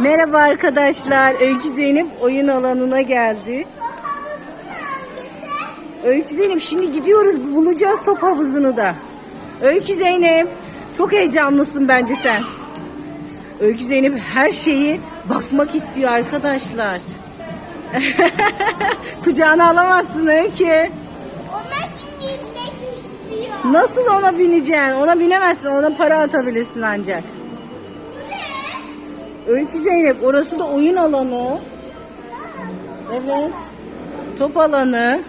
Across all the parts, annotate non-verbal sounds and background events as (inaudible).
Merhaba arkadaşlar. Öykü Zeynep oyun alanına geldi. Öykü Zeynep şimdi gidiyoruz bulacağız top havuzunu da. Öykü Zeynep çok heyecanlısın bence sen. Öykü Zeynep her şeyi bakmak istiyor arkadaşlar. (laughs) Kucağına alamazsın Öykü. Nasıl ona bineceksin? Ona binemezsin. Ona para atabilirsin ancak. Öykü Zeynep orası da oyun alanı. Evet. Top alanı.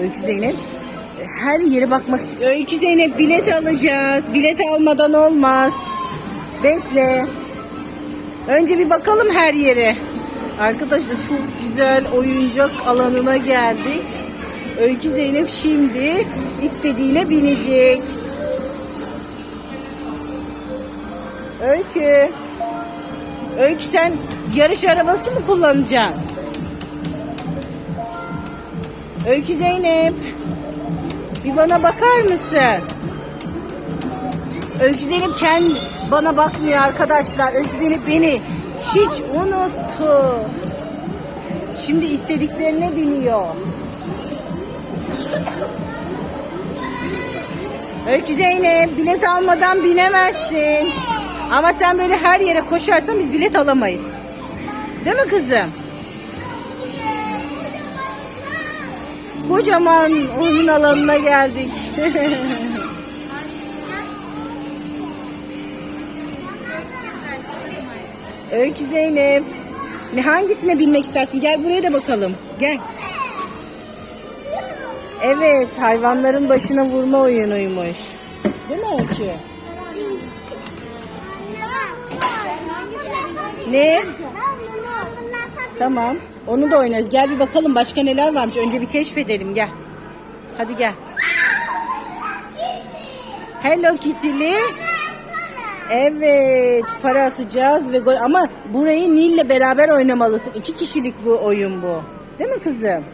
Öykü Zeynep her yere bakmak istiyor. Öykü Zeynep bilet alacağız. Bilet almadan olmaz. Bekle. Önce bir bakalım her yere. Arkadaşlar çok güzel oyuncak alanına geldik. Öykü Zeynep şimdi istediğine binecek. Öykü. Öykü sen yarış arabası mı kullanacaksın? Öykü Zeynep. Bir bana bakar mısın? Öykü Zeynep kendi bana bakmıyor arkadaşlar. Öykü Zeynep beni hiç unuttu. Şimdi istediklerine biniyor. Öykü Zeynep bilet almadan binemezsin. Ama sen böyle her yere koşarsan biz bilet alamayız. Değil mi kızım? Kocaman oyun alanına geldik. (laughs) Öykü Zeynep. Ne hangisine binmek istersin? Gel buraya da bakalım. Gel. Evet, hayvanların başına vurma oyunuymuş. Değil mi Öykü? Ne? Tamam. Onu da oynarız. Gel bir bakalım başka neler varmış. Önce bir keşfedelim. Gel. Hadi gel. Hello Kitty'li. Evet. Para atacağız ve gol. Ama burayı Nil'le beraber oynamalısın. İki kişilik bu oyun bu. Değil mi kızım?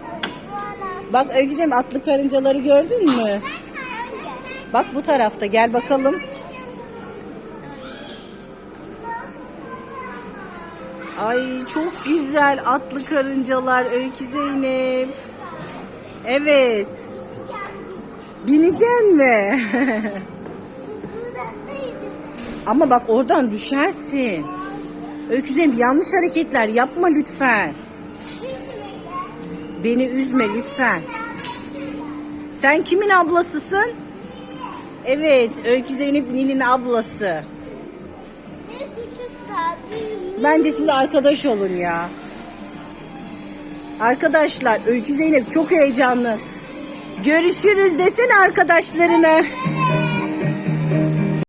Bak Ögüzem atlı karıncaları gördün mü? Bak bu tarafta. Gel bakalım. Ay çok güzel atlı karıncalar Öykü Zeynep. Evet. Bineceksin mi? (laughs) Ama bak oradan düşersin. Öykü Zeynep yanlış hareketler yapma lütfen. Beni üzme lütfen. Sen kimin ablasısın? Evet, Öykü Zeynep Nil'in ablası. Bence siz arkadaş olun ya. Arkadaşlar Öykü Zeynep çok heyecanlı. Görüşürüz desene arkadaşlarına.